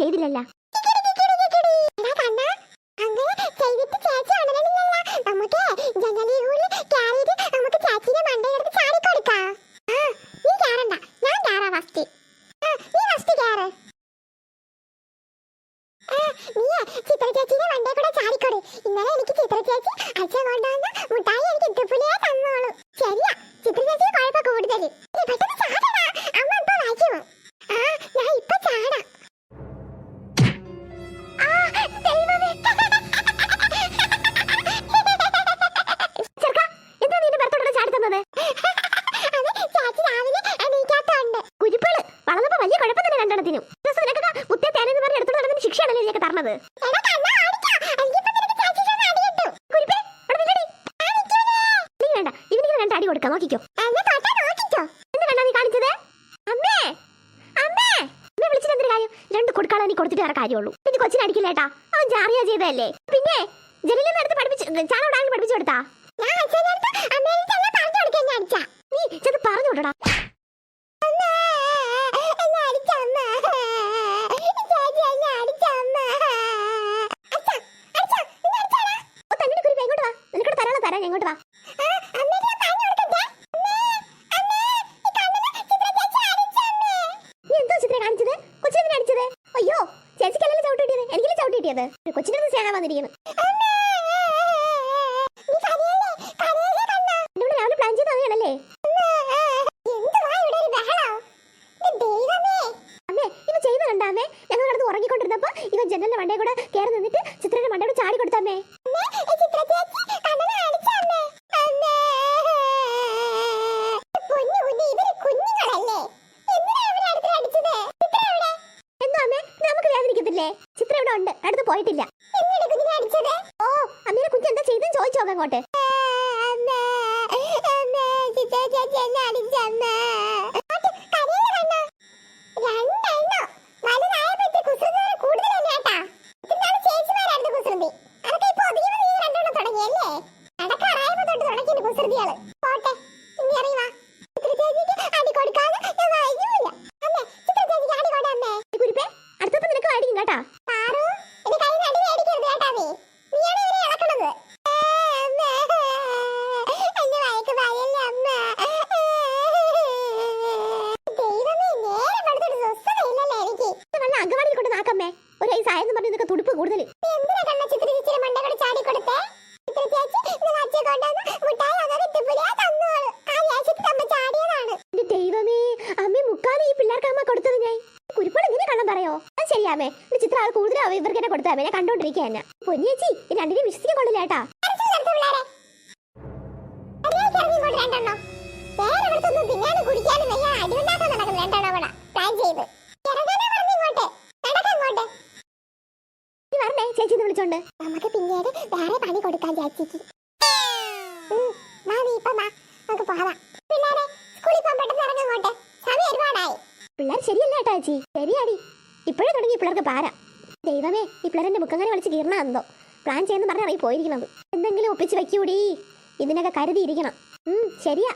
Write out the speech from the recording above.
ചെയ്തില്ലല്ലോ. നമുക്ക് ജനലിലൂടെ കയറിയിട്ട് നമുക്ക് ചേച്ചീനെ മണ്ടയിലെടുത്ത് ചാടിക്കൊടുക്കാം. ആ, നീ കയറണ്ട. ഞാൻ കയറാം first. കാര്യം? രണ്ട് കൊടുക്കാളെ നീ കാര്യമുള്ളൂ പിന്നെ കൊച്ചിനെ അവൻ ജാറിയാ ചെയ്തതല്ലേ. പിന്നെ ജലീലിനെ അടുത്ത് പഠിപ്പിച്ച് ചാനോട് ആരെങ്കിലും പഠിപ്പിച്ചു കൊടുത്താ? ചേച്ചിക്കല്ലല്ലോ ചവിട്ട് കിട്ടിയത്? എനിക്കല്ലേ ചവിട്ട് കിട്ടിയത്? ഒരു അടുത്ത് സ്നേഹം വന്നിരിക്കുന്നു. കൂടെ രാവിലെ പ്ലാൻ ചെയ്ത് അമ്മേ! ഞങ്ങൾ കിടന്ന് ഉറങ്ങിക്കൊണ്ടിരുന്നപ്പോ ഇവ ജനലിന്റെ മണ്ടേ കൂടെ കയറി നിന്നിട്ട് ചിത്രയുടെ മണ്ടയോട് ചാടി കൊടുത്തമ്മേ വേദനിക്കത്തില്ലേ ചിത്ര ഇവിടെ ഉണ്ട്. അടുത്ത് പോയിട്ടില്ല. ഓ അമ്മേനെ കുഞ്ഞ് എന്താ ചെയ്തെന്ന് ചോദിച്ചോ അങ്ങോട്ട്. പോട്ടെ ചാടിയതാണ്. കൂടുതൽ ദൈവമേ അമ്മ മുക്കാലും ഈ പിള്ളേർക്ക് അമ്മ കൊടുത്തത് ഞാൻ. കുരുപ്പോൾ ഇങ്ങനെ കള്ളം പറയോ? അത് ശരിയാമേ ചിത്രം ആൾ കൂടുതൽ ഇവർക്ക് തന്നെ കൊടുത്താ ഞാൻ കണ്ടോണ്ടിരിക്കുക തന്നെ പൊന്നിയേച്ചി രണ്ടിനെയും വിശ്വസിക്കാൻ കൊള്ളില്ല കേട്ടാ. നീ ചേച്ചി നമുക്ക് പിന്നീട് വേറെ പണി കൊടുക്കാൻ ചേച്ചിക്ക് ഉം, വാ നീ ഇപ്പം നമുക്ക് പോകാം പിള്ളേരെ സ്കൂളിൽ പോകാൻ പെട്ടെന്ന് ഇറങ്ങങ്ങോട്ടെ സമയം ഒരുപാടായി. പിള്ളേർ ശരിയല്ല കേട്ടോ ചേച്ചി ശരിയാടി. ഇപ്പോഴേ തുടങ്ങി ദൈവമേ ഈ പിള്ളേരെ മുഖങ്ങനെ വിളിച്ച് പ്ലാൻ ചെയ്യുന്ന പറഞ്ഞ പോയിരിക്കണത് എന്തെങ്കിലും ഒപ്പിച്ച് വെക്കൂടി. ഇതിനൊക്കെ കരുതിയിരിക്കണം. ശരിയാ.